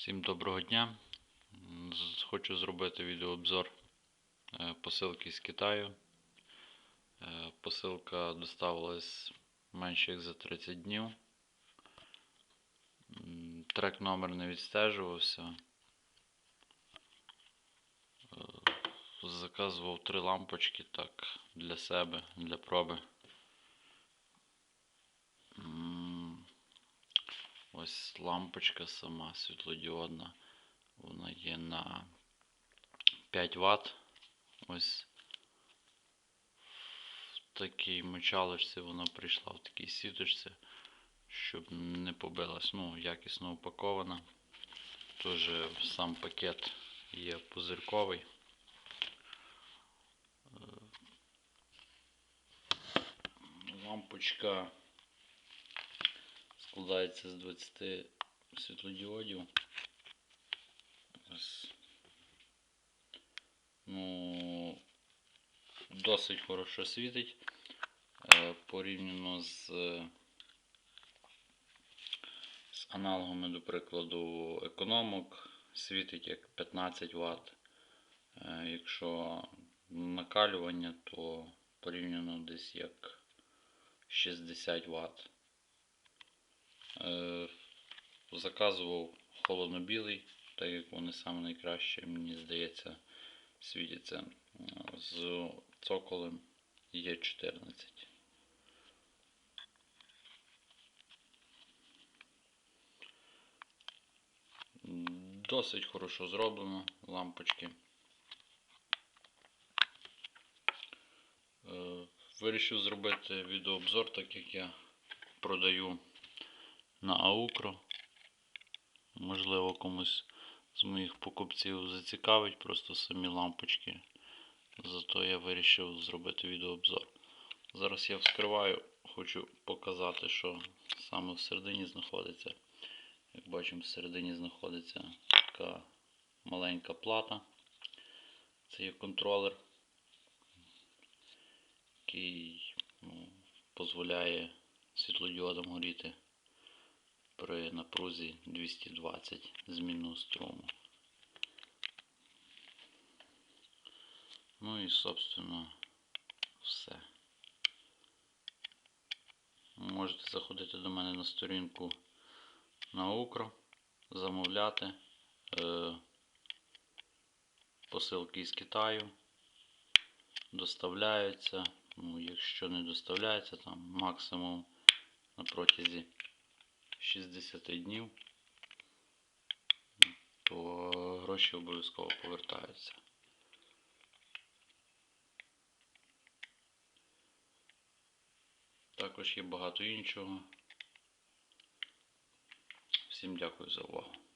Всім доброго дня. Хочу зробити відеообзор е, посилки з Китаю. Е, Посилка доставилась менше як за 30 днів. Трек номер не відстежувався. Е, Заказував три лампочки так для себе, для проби. Ось лампочка сама світлодіодна. Вона є на 5 Вт. Ось в такій мочалочці вона прийшла в такій сіточці, щоб не побилась. Ну, якісно упакована. Теж сам пакет є пузирковий. Е, Лампочка складається з 20 світлодіодів. Ну, досить хорошо світить е, порівняно з, з аналогами, до прикладу, економок світить як 15 Вт. Е, Якщо накалювання, то порівняно десь як 60 Вт. Е, Заказував холоднобілий, так як вони саме найкраще, мені здається, світяться з цоколем є 14. Досить хорошо зроблено лампочки. Е, Вирішив зробити відеообзор, так як я продаю на Аукро. Можливо, комусь з моїх покупців зацікавить просто самі лампочки. Зато я вирішив зробити відеообзор. Зараз я вскриваю, хочу показати, що саме всередині знаходиться. Як бачимо, всередині знаходиться така маленька плата. Це є контролер, який ну, дозволяє світлодіодам горіти при напрузі 220 змінного струму. Ну і, собственно, все. Можете заходити до мене на сторінку на Укро, замовляти е, посилки з Китаю, доставляються. Ну, якщо не доставляється, там максимум на протязі 60 днів, то гроші обов'язково повертаються. Також є багато іншого. Всім дякую за увагу.